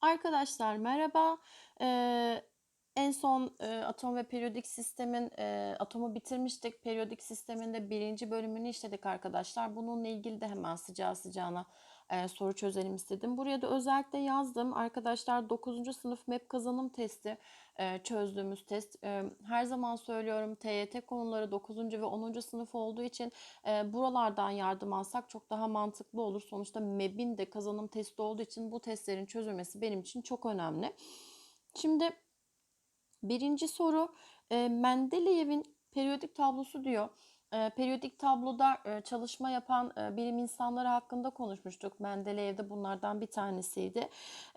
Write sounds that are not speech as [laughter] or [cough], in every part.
Arkadaşlar merhaba. Eee, en son, eee, atom ve periyodik sistemin, eee, atomu bitirmiştik. Periyodik sistemin de 1. bölümünü işledik arkadaşlar. Bununla ilgili de hemen sıcağı sıcağına, soru çözelim istedim. Buraya da özellikle yazdım. Arkadaşlar 9. sınıf MEP kazanım testi, çözdüğümüz test. Her zaman söylüyorum TYT konuları 9. ve 10. sınıf olduğu için, buralardan yardım alsak çok daha mantıklı olur. Sonuçta MEB'in de kazanım testi olduğu için bu testlerin çözülmesi benim için çok önemli. Şimdi 1. soru, eee, Mendeleyev'in periyodik tablosu diyor. Eee, periyodik tabloda, eee, çalışma yapan, eee, bilim insanları hakkında konuşmuştuk. Mendeleyev de bunlardan bir tanesiydi.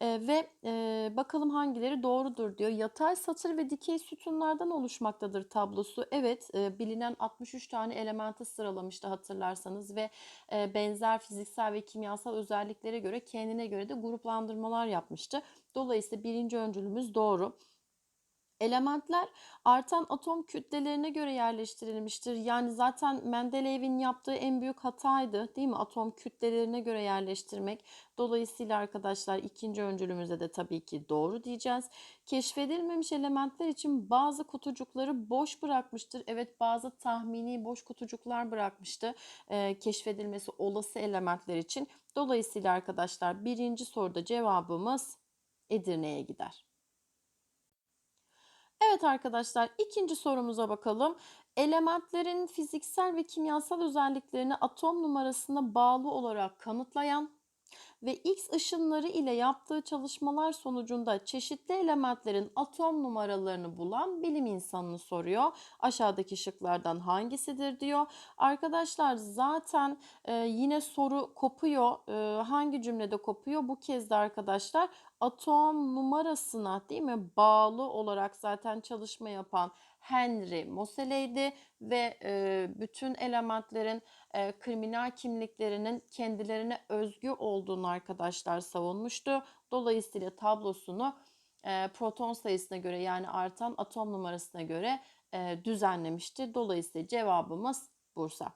Eee, ve, eee, bakalım hangileri doğrudur diyor. Yatay satır ve dikey sütunlardan oluşmaktadır tablosu. Evet, eee, bilinen 63 tane elementi sıralamıştı hatırlarsanız ve, eee, benzer fiziksel ve kimyasal özelliklere göre kendine göre de gruplandırmalar yapmıştı. Dolayısıyla 1. öncülümüz doğru. Elementler artan atom kütlelerine göre yerleştirilmiştir. Yani zaten Mendeleyev'in yaptığı en büyük hataydı, değil mi? Atom kütlelerine göre yerleştirmek. Dolayısıyla arkadaşlar ikinci öncülümüzde de tabii ki doğru diyeceğiz. Keşfedilmemiş elementler için bazı kutucukları boş bırakmıştır. Evet bazı tahmini boş kutucuklar bırakmıştı e, keşfedilmesi olası elementler için. Dolayısıyla arkadaşlar birinci soruda cevabımız Edirne'ye gider. Evet arkadaşlar ikinci sorumuza bakalım. Elementlerin fiziksel ve kimyasal özelliklerini atom numarasına bağlı olarak kanıtlayan ve X ışınları ile yaptığı çalışmalar sonucunda çeşitli elementlerin atom numaralarını bulan bilim insanını soruyor. Aşağıdaki şıklardan hangisidir diyor. Arkadaşlar zaten e, yine soru kopuyor. E, hangi cümlede kopuyor? Bu kez de arkadaşlar atom numarasına değil mi bağlı olarak zaten çalışma yapan Henry Moseley'di ve e, bütün elementlerin e, kriminal kimliklerinin kendilerine özgü olduğunu arkadaşlar savunmuştu. Dolayısıyla tablosunu e, proton sayısına göre yani artan atom numarasına göre e, düzenlemiştir. Dolayısıyla cevabımız Bursa.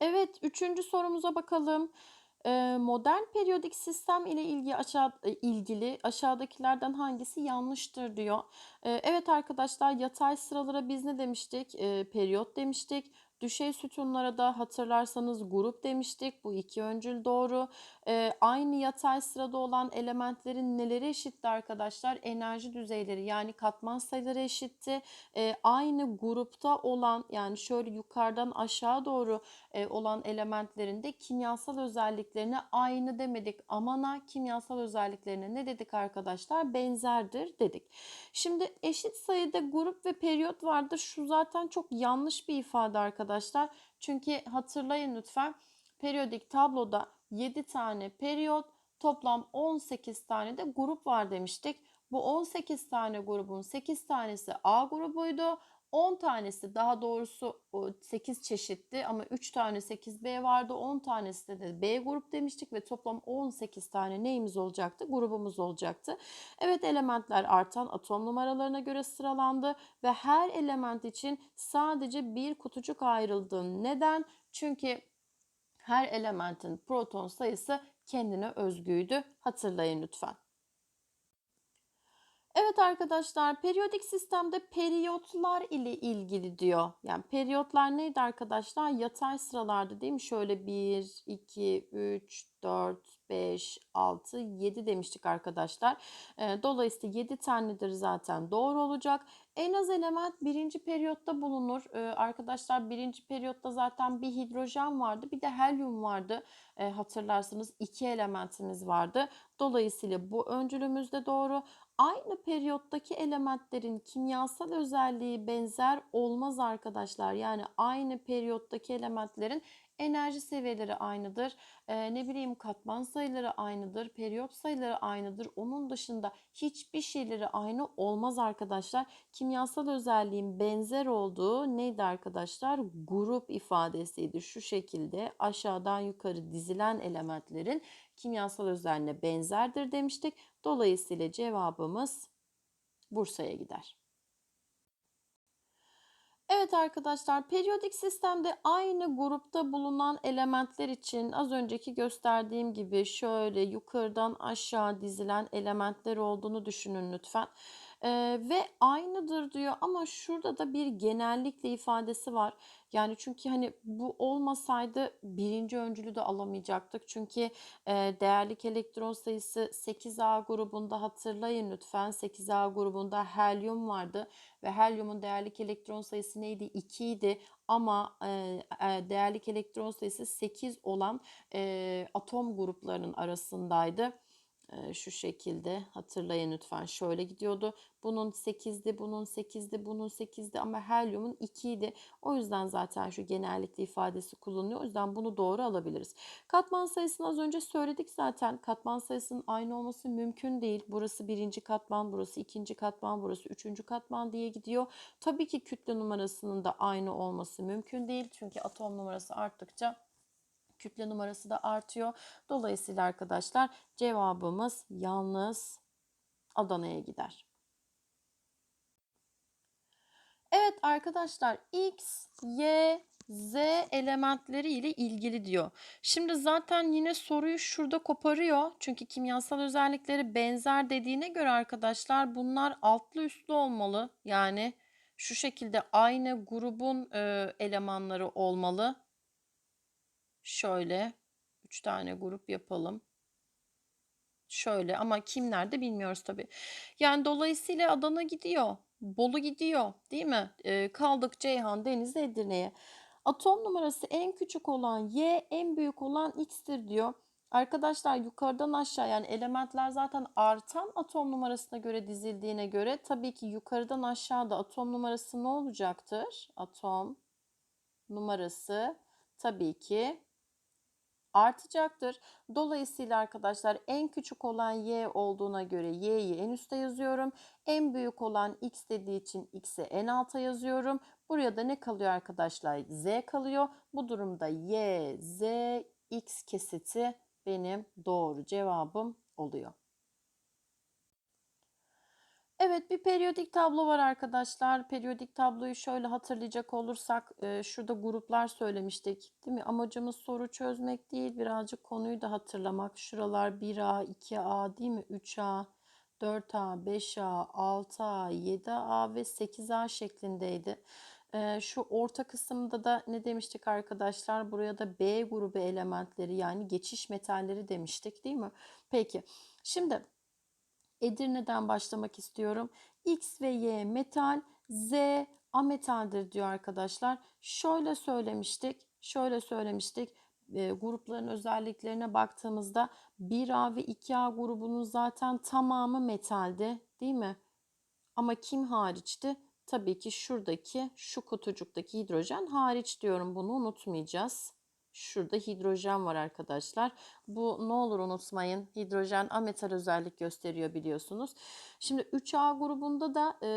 Evet, üçüncü sorumuza bakalım. Modern periyodik sistem ile ilgili aşağı ilgili aşağıdakilerden hangisi yanlıştır diyor. Evet arkadaşlar yatay sıralara biz ne demiştik? Periyot demiştik. Düşey sütunlara da hatırlarsanız grup demiştik. Bu iki öncül doğru. Ee, aynı yatay sırada olan elementlerin neleri eşitti arkadaşlar? Enerji düzeyleri yani katman sayıları eşitti. Ee, aynı grupta olan yani şöyle yukarıdan aşağı doğru e, olan elementlerin de kimyasal özelliklerine aynı demedik. Amana kimyasal özelliklerine ne dedik arkadaşlar? Benzerdir dedik. Şimdi eşit sayıda grup ve periyot vardır. Şu zaten çok yanlış bir ifade arkadaşlar arkadaşlar. Çünkü hatırlayın lütfen periyodik tabloda 7 tane periyot toplam 18 tane de grup var demiştik. Bu 18 tane grubun 8 tanesi A grubuydu. 10 tanesi daha doğrusu 8 çeşitti ama 3 tane 8B vardı. 10 tanesi de B grup demiştik ve toplam 18 tane neyimiz olacaktı? Grubumuz olacaktı. Evet elementler artan atom numaralarına göre sıralandı ve her element için sadece bir kutucuk ayrıldı. Neden? Çünkü her elementin proton sayısı kendine özgüydü. Hatırlayın lütfen. Evet arkadaşlar periyodik sistemde periyotlar ile ilgili diyor. Yani periyotlar neydi arkadaşlar? Yatay sıralarda değil mi? Şöyle 1, 2, 3, 4, 5, 6, 7 demiştik arkadaşlar. Dolayısıyla 7 tanedir zaten doğru olacak. En az element birinci periyotta bulunur. Arkadaşlar birinci periyotta zaten bir hidrojen vardı bir de helyum vardı. Hatırlarsınız iki elementimiz vardı. Dolayısıyla bu öncülümüz de doğru. Aynı periyottaki elementlerin kimyasal özelliği benzer olmaz arkadaşlar. Yani aynı periyottaki elementlerin enerji seviyeleri aynıdır. Ee, ne bileyim katman sayıları aynıdır. Periyot sayıları aynıdır. Onun dışında hiçbir şeyleri aynı olmaz arkadaşlar. Kimyasal özelliğin benzer olduğu neydi arkadaşlar? Grup ifadesiydi. Şu şekilde aşağıdan yukarı dizilen elementlerin kimyasal özelliğine benzerdir demiştik. Dolayısıyla cevabımız Bursa'ya gider. Evet arkadaşlar, periyodik sistemde aynı grupta bulunan elementler için az önceki gösterdiğim gibi şöyle yukarıdan aşağı dizilen elementler olduğunu düşünün lütfen. Ee, ve aynıdır diyor ama şurada da bir genellikle ifadesi var. Yani çünkü hani bu olmasaydı birinci öncülü de alamayacaktık. Çünkü e, değerlik elektron sayısı 8A grubunda hatırlayın lütfen. 8A grubunda helyum vardı ve helyumun değerlik elektron sayısı neydi? 2 idi ama e, değerlik elektron sayısı 8 olan e, atom gruplarının arasındaydı. Şu şekilde hatırlayın lütfen şöyle gidiyordu. Bunun 8'di, bunun 8'di, bunun 8'di ama helyumun 2 idi. O yüzden zaten şu genellikle ifadesi kullanılıyor. O yüzden bunu doğru alabiliriz. Katman sayısını az önce söyledik zaten. Katman sayısının aynı olması mümkün değil. Burası birinci katman, burası ikinci katman, burası üçüncü katman diye gidiyor. Tabii ki kütle numarasının da aynı olması mümkün değil. Çünkü atom numarası arttıkça kütle numarası da artıyor. Dolayısıyla arkadaşlar cevabımız yalnız Adana'ya gider. Evet arkadaşlar X, Y, Z elementleri ile ilgili diyor. Şimdi zaten yine soruyu şurada koparıyor. Çünkü kimyasal özellikleri benzer dediğine göre arkadaşlar bunlar altlı üstlü olmalı. Yani şu şekilde aynı grubun elemanları olmalı. Şöyle 3 tane grup yapalım. Şöyle ama kimlerde bilmiyoruz tabii. Yani dolayısıyla Adana gidiyor. Bolu gidiyor değil mi? E, kaldık Ceyhan, Denizli, Edirne'ye. Atom numarası en küçük olan Y, en büyük olan X'tir diyor. Arkadaşlar yukarıdan aşağı yani elementler zaten artan atom numarasına göre dizildiğine göre tabii ki yukarıdan aşağıda atom numarası ne olacaktır? Atom numarası tabii ki artacaktır. Dolayısıyla arkadaşlar en küçük olan y olduğuna göre y'yi en üste yazıyorum. En büyük olan x dediği için x'i en alta yazıyorum. Buraya da ne kalıyor arkadaşlar? z kalıyor. Bu durumda y, z, x kesiti benim doğru cevabım oluyor. Evet bir periyodik tablo var arkadaşlar. Periyodik tabloyu şöyle hatırlayacak olursak e, şurada gruplar söylemiştik değil mi? Amacımız soru çözmek değil birazcık konuyu da hatırlamak. Şuralar 1A, 2A değil mi? 3A, 4A, 5A, 6A, 7A ve 8A şeklindeydi. E, şu orta kısımda da ne demiştik arkadaşlar? Buraya da B grubu elementleri yani geçiş metalleri demiştik değil mi? Peki şimdi Edirne'den başlamak istiyorum. X ve Y metal, Z ametaldir diyor arkadaşlar. Şöyle söylemiştik, şöyle söylemiştik. E, grupların özelliklerine baktığımızda 1A ve 2A grubunun zaten tamamı metaldi değil mi? Ama kim hariçti? Tabii ki şuradaki şu kutucuktaki hidrojen hariç diyorum bunu unutmayacağız. Şurada hidrojen var arkadaşlar. Bu ne olur unutmayın. Hidrojen ametal özellik gösteriyor biliyorsunuz. Şimdi 3A grubunda da e,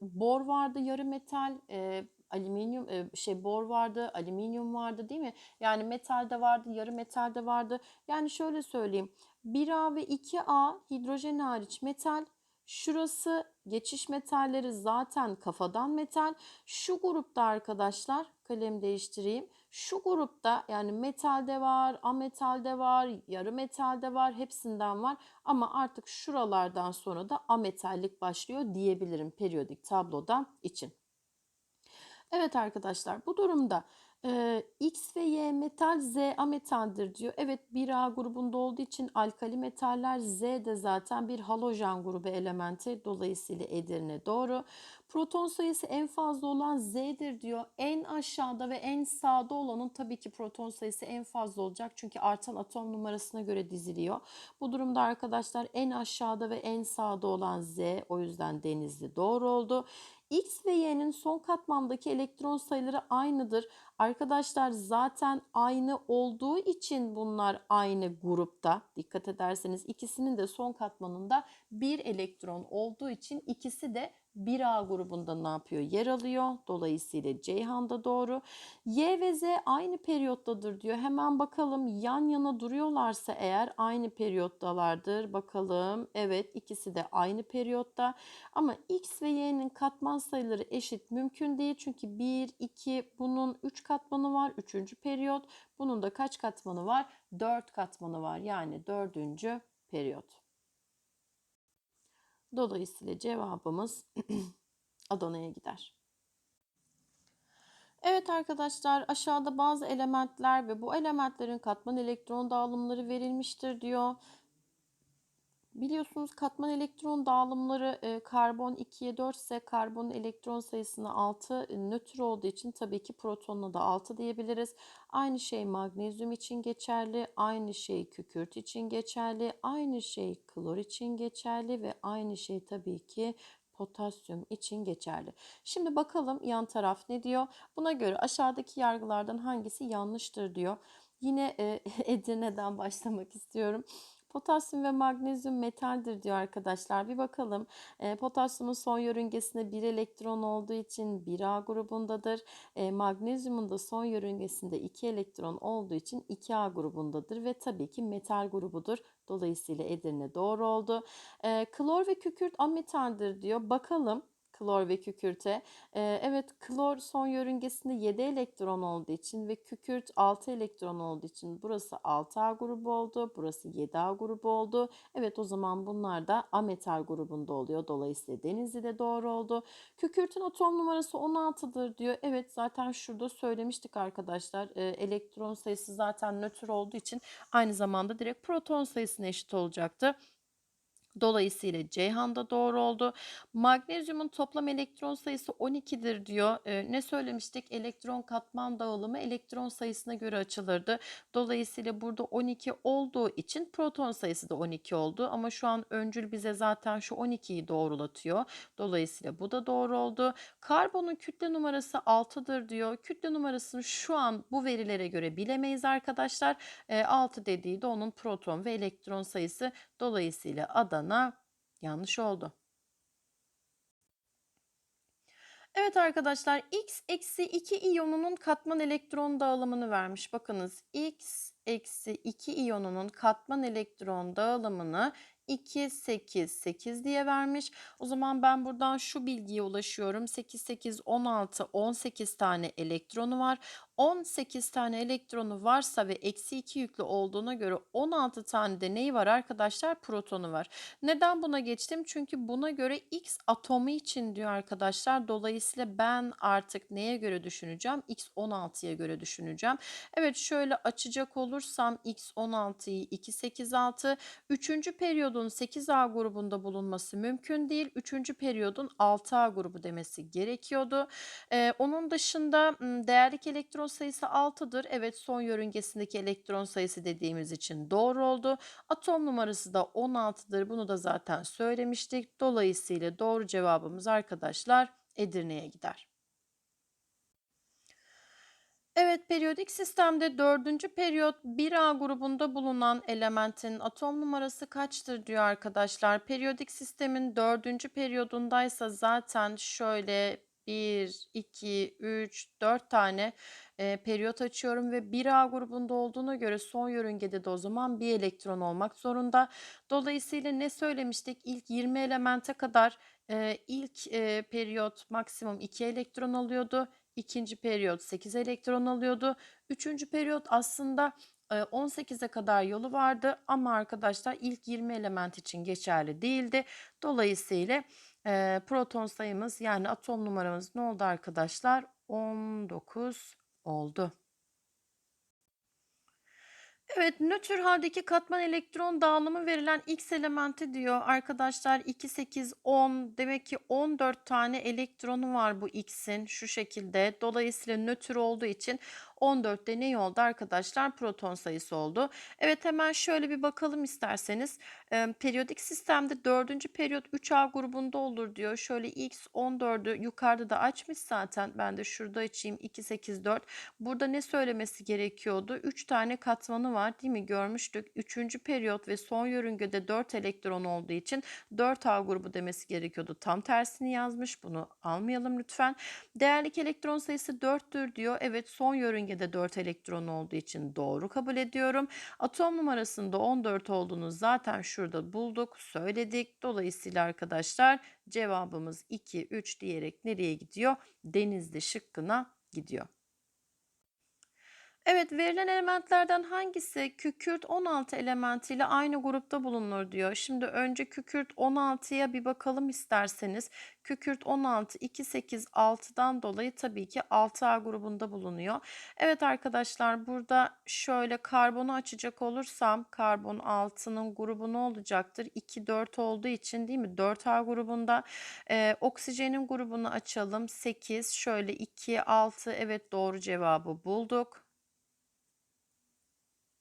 bor vardı, yarı metal, e, alüminyum e, şey bor vardı, alüminyum vardı değil mi? Yani metalde vardı, yarı metalde vardı. Yani şöyle söyleyeyim. 1A ve 2A hidrojen hariç metal, Şurası geçiş metalleri zaten kafadan metal. Şu grupta arkadaşlar kalem değiştireyim. Şu grupta yani metalde var, ametalde var, yarı metalde var, hepsinden var. Ama artık şuralardan sonra da ametallik başlıyor diyebilirim periyodik tabloda için. Evet arkadaşlar bu durumda e, X ve Y metal Z ametaldir diyor. Evet 1A grubunda olduğu için alkali metaller Z de zaten bir halojen grubu elementi. Dolayısıyla Edirne doğru. Proton sayısı en fazla olan Z'dir diyor. En aşağıda ve en sağda olanın tabii ki proton sayısı en fazla olacak. Çünkü artan atom numarasına göre diziliyor. Bu durumda arkadaşlar en aşağıda ve en sağda olan Z o yüzden denizli doğru oldu. X ve Y'nin son katmandaki elektron sayıları aynıdır. Arkadaşlar zaten aynı olduğu için bunlar aynı grupta. Dikkat ederseniz ikisinin de son katmanında bir elektron olduğu için ikisi de 1A grubunda ne yapıyor? Yer alıyor. Dolayısıyla Ceyhan da doğru. Y ve Z aynı periyottadır diyor. Hemen bakalım yan yana duruyorlarsa eğer aynı periyottalardır. Bakalım. Evet ikisi de aynı periyotta. Ama X ve Y'nin katman sayıları eşit mümkün değil. Çünkü 1, 2 bunun 3 katmanı var. 3. periyot. Bunun da kaç katmanı var? 4 katmanı var. Yani 4. periyot. Dolayısıyla cevabımız [clears throat] Adana'ya gider. Evet arkadaşlar aşağıda bazı elementler ve bu elementlerin katman elektron dağılımları verilmiştir diyor. Biliyorsunuz katman elektron dağılımları e, karbon 2'ye 4 ise karbon elektron sayısına 6 e, nötr olduğu için tabii ki protonuna da 6 diyebiliriz. Aynı şey magnezyum için geçerli, aynı şey kükürt için geçerli, aynı şey klor için geçerli ve aynı şey tabii ki potasyum için geçerli. Şimdi bakalım yan taraf ne diyor? Buna göre aşağıdaki yargılardan hangisi yanlıştır diyor. Yine e, [laughs] Edirne'den başlamak istiyorum. Potasyum ve magnezyum metaldir diyor arkadaşlar. Bir bakalım. E, potasyumun son yörüngesinde bir elektron olduğu için 1A grubundadır. E, magnezyumun da son yörüngesinde 2 elektron olduğu için 2A grubundadır ve tabii ki metal grubudur. Dolayısıyla Edirne doğru oldu. E, klor ve kükürt ametaldir diyor. Bakalım klor ve kükürte. Ee, evet klor son yörüngesinde 7 elektron olduğu için ve kükürt 6 elektron olduğu için burası 6A grubu oldu. Burası 7A grubu oldu. Evet o zaman bunlar da ametal grubunda oluyor. Dolayısıyla Denizli de doğru oldu. Kükürtün atom numarası 16'dır diyor. Evet zaten şurada söylemiştik arkadaşlar. Ee, elektron sayısı zaten nötr olduğu için aynı zamanda direkt proton sayısına eşit olacaktı. Dolayısıyla Ceyhan da doğru oldu. Magnezyumun toplam elektron sayısı 12'dir diyor. Ee, ne söylemiştik? Elektron katman dağılımı elektron sayısına göre açılırdı. Dolayısıyla burada 12 olduğu için proton sayısı da 12 oldu. Ama şu an öncül bize zaten şu 12'yi doğrulatıyor. Dolayısıyla bu da doğru oldu. Karbonun kütle numarası 6'dır diyor. Kütle numarasını şu an bu verilere göre bilemeyiz arkadaşlar. E, 6 dediği de onun proton ve elektron sayısı. Dolayısıyla Adana yanlış oldu. Evet arkadaşlar x eksi 2 iyonunun katman elektron dağılımını vermiş. Bakınız x eksi 2 iyonunun katman elektron dağılımını 2, 8, 8 diye vermiş. O zaman ben buradan şu bilgiye ulaşıyorum. 8, 8, 16, 18 tane elektronu var. 18 tane elektronu varsa ve eksi 2 yüklü olduğuna göre 16 tane de neyi var arkadaşlar? Protonu var. Neden buna geçtim? Çünkü buna göre X atomu için diyor arkadaşlar. Dolayısıyla ben artık neye göre düşüneceğim? X 16'ya göre düşüneceğim. Evet şöyle açacak olursam X 16'yı 2, 8, 6. Üçüncü periyodun 8A grubunda bulunması mümkün değil. Üçüncü periyodun 6A grubu demesi gerekiyordu. Ee, onun dışında değerlik elektron sayısı 6'dır. Evet son yörüngesindeki elektron sayısı dediğimiz için doğru oldu. Atom numarası da 16'dır. Bunu da zaten söylemiştik. Dolayısıyla doğru cevabımız arkadaşlar Edirne'ye gider. Evet, periyodik sistemde dördüncü periyot 1A grubunda bulunan elementin atom numarası kaçtır diyor arkadaşlar. Periyodik sistemin dördüncü periyodundaysa zaten şöyle 1, 2, 3, 4 tane e, periyot açıyorum ve 1A grubunda olduğuna göre son yörüngede de o zaman bir elektron olmak zorunda. Dolayısıyla ne söylemiştik? İlk 20 elemente kadar e, ilk e, periyot maksimum 2 elektron alıyordu. İkinci periyot 8 elektron alıyordu. Üçüncü periyot aslında 18'e kadar yolu vardı ama arkadaşlar ilk 20 element için geçerli değildi. Dolayısıyla e, proton sayımız yani atom numaramız ne oldu arkadaşlar? 19 oldu. Evet, nötr haldeki katman elektron dağılımı verilen X elementi diyor. Arkadaşlar 2, 8, 10 demek ki 14 tane elektronu var bu X'in şu şekilde. Dolayısıyla nötr olduğu için 14 de ne oldu arkadaşlar? Proton sayısı oldu. Evet hemen şöyle bir bakalım isterseniz. Ee, periyodik sistemde dördüncü periyot 3A grubunda olur diyor. Şöyle X 14'ü yukarıda da açmış zaten. Ben de şurada açayım. 2, 8, 4. Burada ne söylemesi gerekiyordu? 3 tane katmanı var değil mi? Görmüştük. Üçüncü periyot ve son yörüngede 4 elektron olduğu için 4A grubu demesi gerekiyordu. Tam tersini yazmış. Bunu almayalım lütfen. Değerlik elektron sayısı 4'tür diyor. Evet son yörüngede 4 elektron olduğu için doğru kabul ediyorum. Atom numarasında 14 olduğunu zaten şurada bulduk, söyledik. Dolayısıyla arkadaşlar cevabımız 2, 3 diyerek nereye gidiyor? Denizli şıkkına gidiyor. Evet verilen elementlerden hangisi kükürt 16 elementiyle aynı grupta bulunur diyor. Şimdi önce kükürt 16'ya bir bakalım isterseniz. Kükürt 16 2 8 6'dan dolayı tabii ki 6A grubunda bulunuyor. Evet arkadaşlar burada şöyle karbonu açacak olursam karbon 6'nın grubu ne olacaktır? 2 4 olduğu için değil mi? 4A grubunda. Ee, oksijenin grubunu açalım. 8 şöyle 2 6 evet doğru cevabı bulduk.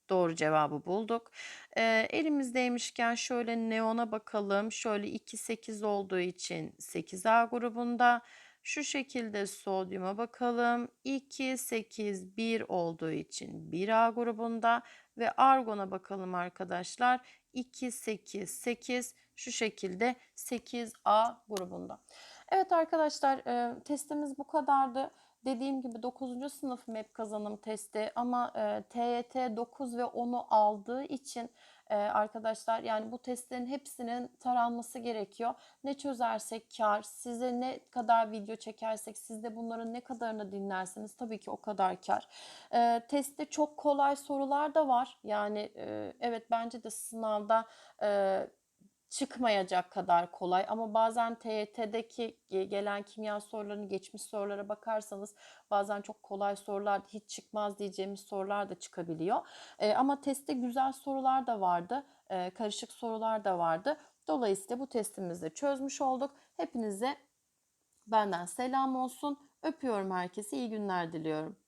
Doğru cevabı bulduk. Ee, elimizdeymişken şöyle neona bakalım. Şöyle 2 8 olduğu için 8A grubunda. Şu şekilde sodyuma bakalım. 2 8 1 olduğu için 1A grubunda ve argona bakalım arkadaşlar. 2 8 8 şu şekilde 8A grubunda. Evet arkadaşlar e, testimiz bu kadardı. Dediğim gibi 9. sınıf MEP kazanım testi ama e, TYT 9 ve 10'u aldığı için e, arkadaşlar yani bu testlerin hepsinin taranması gerekiyor. Ne çözersek kar, size ne kadar video çekersek, siz de bunların ne kadarını dinlerseniz tabii ki o kadar kar. E, testte çok kolay sorular da var. Yani e, evet bence de sınavda e, çıkmayacak kadar kolay ama bazen TYT'deki gelen kimya sorularını geçmiş sorulara bakarsanız bazen çok kolay sorular hiç çıkmaz diyeceğimiz sorular da çıkabiliyor. E, ama testte güzel sorular da vardı. E, karışık sorular da vardı. Dolayısıyla bu testimizi de çözmüş olduk. Hepinize benden selam olsun. Öpüyorum herkese. iyi günler diliyorum.